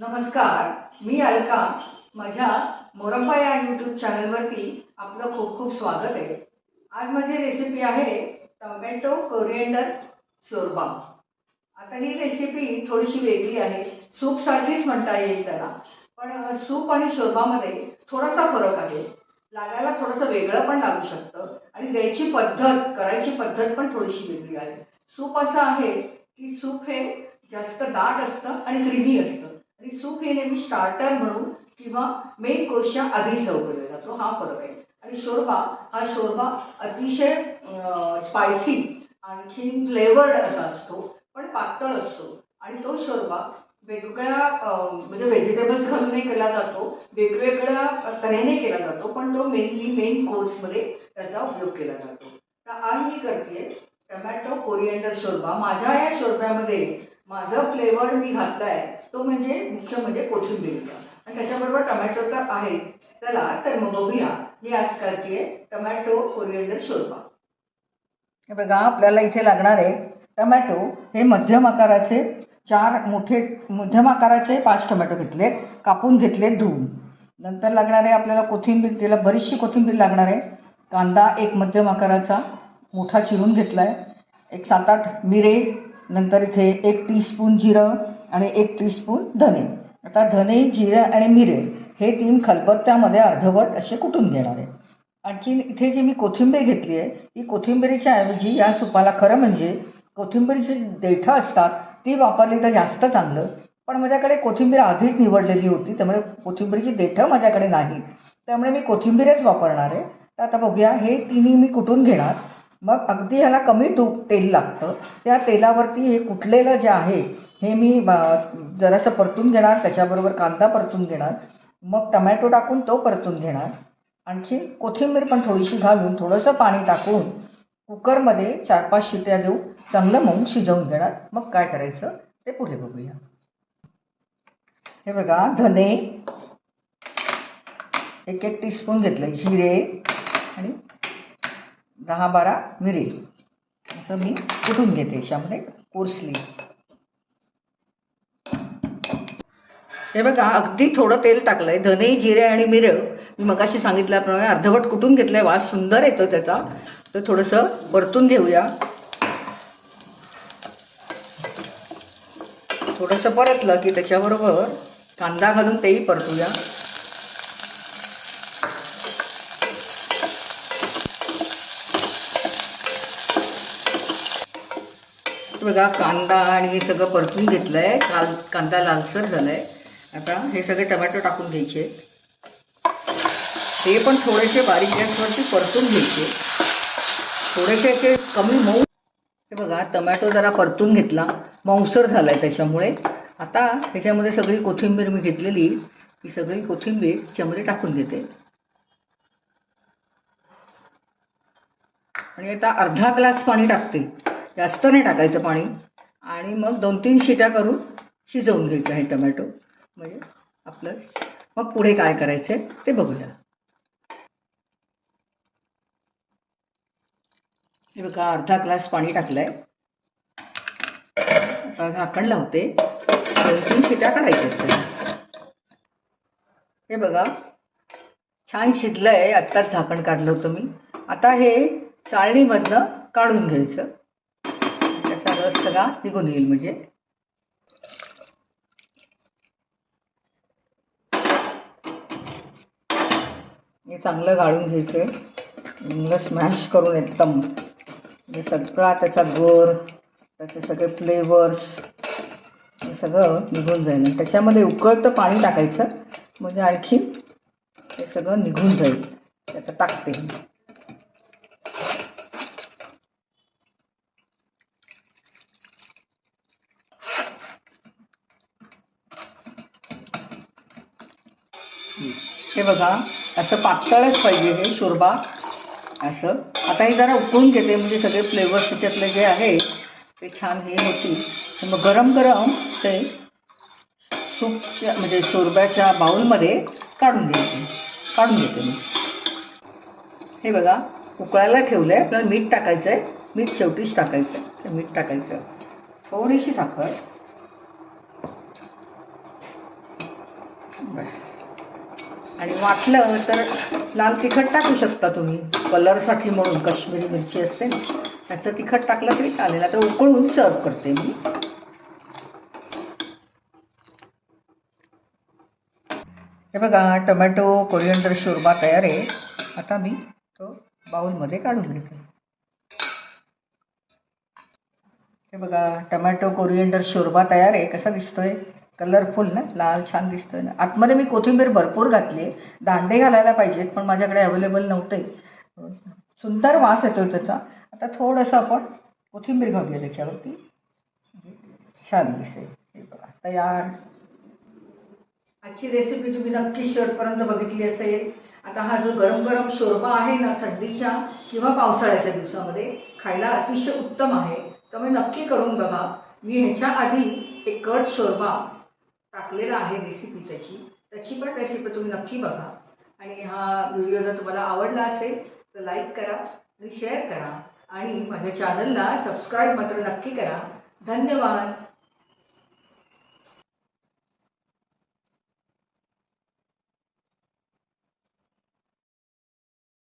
नमस्कार मी अलका. माझ्या मोरप्पा या यूट्यूब चॅनलवरती आपलं खूप खूप स्वागत आहे. आज माझी रेसिपी आहे टोमॅटो कोरिएंडर शोरबा. आता ही रेसिपी थोडीशी वेगळी आहे. सूपसाठीच म्हणता येईल त्याला. पण सूप आणि शोरबामध्ये थोडासा फरक आहे. लागायला थोडंसं वेगळं पण लागू शकतं आणि द्यायची पद्धत करायची पद्धत पण थोडीशी वेगळी आहे. सूप असं आहे की सूप हे जास्त दाट असतं आणि क्रीमी असतं. सूप हे नेहमी स्टार्टर म्हणून किंवा मेन कोर्सच्या आधी सर्व केला जातो हा फरक आहे. आणि शोरबा हा शोरबा अतिशय स्पायसी आणखी फ्लेवर्ड असा असतो पण पातळ असतो. आणि तो शोरबा वेगवेगळ्या म्हणजे व्हेजिटेबल्स घालूनही केला जातो वेगवेगळ्या तऱ्हेने केला जातो पण तो मेनली मेन कोर्समध्ये त्याचा उपयोग केला जातो. तर आज मी करते टमॅटो कोरिएंडर शोरबा. माझ्या या शोरब्यामध्ये माझा फ्लेवर मी घातला आहे तो म्हणजे मुख्य म्हणजे कोथिंबीरचा आणि त्याच्याबरोबर टमॅटो तर आहेच. चला तर मग बघूया. मी आज करते टमॅटो कोरिएंडर शोरबा. हे बघा आपल्याला इथे लागणार आहे टमॅटो. हे मध्यम आकाराचे चार मोठे मध्यम आकाराचे पाच टमॅटो घेतले. कापून घेतले धुवून. नंतर लागणार आहे आपल्याला कोथिंबीर. त्याला बरीचशी कोथिंबीर लागणार आहे. कांदा एक मध्यम आकाराचा मोठा चिरून घेतला आहे एक सात आठ मिरे. नंतर इथे एक टीस्पून जिरं. आणि एक टीस्पून धने. आता धने जिरं आणि मिरे हे तीन खलबत्त्यामध्ये अर्धवट असे कुटून घेणार आहे. आणखी इथे जी मी कोथिंबीर घेतली आहे ती कोथिंबीरीच्या ऐवजी या सुपाला खरं म्हणजे कोथिंबीरीची देठं असतात ती वापरली तर जास्त चांगलं. पण माझ्याकडे कोथिंबीर आधीच निवडलेली होती त्यामुळे कोथिंबीरीची देठं माझ्याकडे नाही. त्यामुळे मी कोथिंबीरच वापरणार आहे. तर आता बघूया हे तिन्ही मी कुटून घेणार. मग अगदी ह्याला कमी तूप तेल लागतं. त्या तेलावरती हे कुटलेलं जे आहे हे मी जरासं परतून घेणार त्याच्याबरोबर कांदा परतून घेणार मग टमॅटो टाकून तो परतून घेणार आणखी कोथिंबीर पण थोडीशी घालून थोडंसं पाणी टाकून कुकरमध्ये चार पाच शिट्या देऊ चांगलं मऊ शिजवून घेणार. मग काय करायचं ते पुढे बघूया. हे बघा धने एक एक टीस्पून घेतलं जिरे आणि दहा बारा मिरे. असं मी कुठून घेते याच्यामध्ये? कोर्सली. हे बघा अगदी थोडं तेल टाकलंय. धने जिरे आणि मिरं. मी मगाशी सांगितल्याप्रमाणे अर्धवट कुटून घेतलंय? वास सुंदर येतो त्याचा. तर थोडंसं परतून घेऊया. थोडंसं परतलं की त्याच्याबरोबर कांदा घालून तेही परतूया. बघा कांदा आणि हे सगळं परतून घेतलं आहे काल कांदा लालसर झालाय. आहे आता हे सगळे टमॅटो टाकून घ्यायचे. हे पण थोडेसे बारीक गॅसवरती परतून घ्यायचे. थोडेसे असे कमी मऊ हे बघा टमॅटो जरा परतून घेतला. मऊसर झाला आहे त्याच्यामुळे. आता ह्याच्यामध्ये सगळी कोथिंबीर मी घेतलेली. ही सगळी कोथिंबीर त्याच्यामध्ये टाकून घेते. आणि आता अर्धा ग्लास पाणी टाकते. जास्त नाही टाकायचं पाणी. आणि मग दोन तीन शिट्या करून शिजवून घ्यायचं आहे टमॅटो म्हणजे आपलं मग पुढे काय करायचं ते बघूया. हे बघा अर्धा ग्लास पाणी टाकलंय. आता झाकण लावते दोन तीन शिट्या काढायच्या हे बघा छान शिजलंय. आत्ताच झाकण काढलं होतं मी. आता हे चाळणीमधनं काढून घ्यायचं. त्याचा रस सगळा निघून येईल म्हणजे. हे चांगलं गाळून घ्यायचं. चांगलं स्मॅश करून एकदम. म्हणजे सगळा त्याचा गोर त्याचे सगळे फ्लेवर्स हे सगळं निघून जाईल. आणि त्याच्यामध्ये उकळतं पाणी टाकायचं. म्हणजे आणखी हे सगळं निघून जाईल. ते आता टाकते. हे बघा असं पातळच पाहिजे हे शोरबा. असं. आता हे जरा उकळून घेते म्हणजे सगळे फ्लेवर्स त्याच्यातले जे आहे ते छान हे होतील. मग गरम गरम ते सूपच्या म्हणजे शोरब्याच्या बाउलमध्ये काढून घ्यायचे. काढून घेते मी. हे बघा उकळायला ठेवलं आहे आपल्याला मीठ टाकायचं आहे मीठ शेवटीच टाकायचं आहे मीठ टाकायचं. थोडीशी साखर. बस. आणि वाटलं तर लाल तिखट टाकू शकता तुम्ही. कलरसाठी म्हणून काश्मीरी मिरची असते ना त्याचं तिखट टाकलं तरी चालेल. आता उकळून सर्व करते मी. हे बघा टोमॅटो कोरिअंडर शोरबा तयार आहे. आता मी तो बाऊलमध्ये काढून घेते. हे बघा टोमॅटो कोरिएंडर शोरबा तयार आहे. कसा दिसतोय? कलरफुल ना लाल छान दिसतोय ना. आतमध्ये मी कोथिंबीर भरपूर घातली आहे दांडे घालायला पाहिजेत पण माझ्याकडे अवेलेबल नव्हते. सुंदर वास येतोय त्याचा. आता थोडंसं आपण कोथिंबीर घालूया त्याच्यावरती. छान दिसेल. हे बघा तयार. आजची रेसिपी तुम्ही नक्की शेवटपर्यंत बघितली असेल. आता हा जो गरम गरम शोरबा आहे ना थंडीच्या किंवा पावसाळ्याच्या दिवसामध्ये खायला अतिशय उत्तम आहे. त्यामुळे नक्की करून बघा. मी ह्याच्या आधी एक कट शोरबा टाकलेला आहे रेसिपी त्याची. त्याची पण रेसिपी तुम्ही नक्की बघा. आणि हा व्हिडिओ जर तुम्हाला आवडला असेल तर लाईक करा आणि शेअर करा. आणि माझ्या चॅनलला सबस्क्राईब मात्र नक्की करा. धन्यवाद.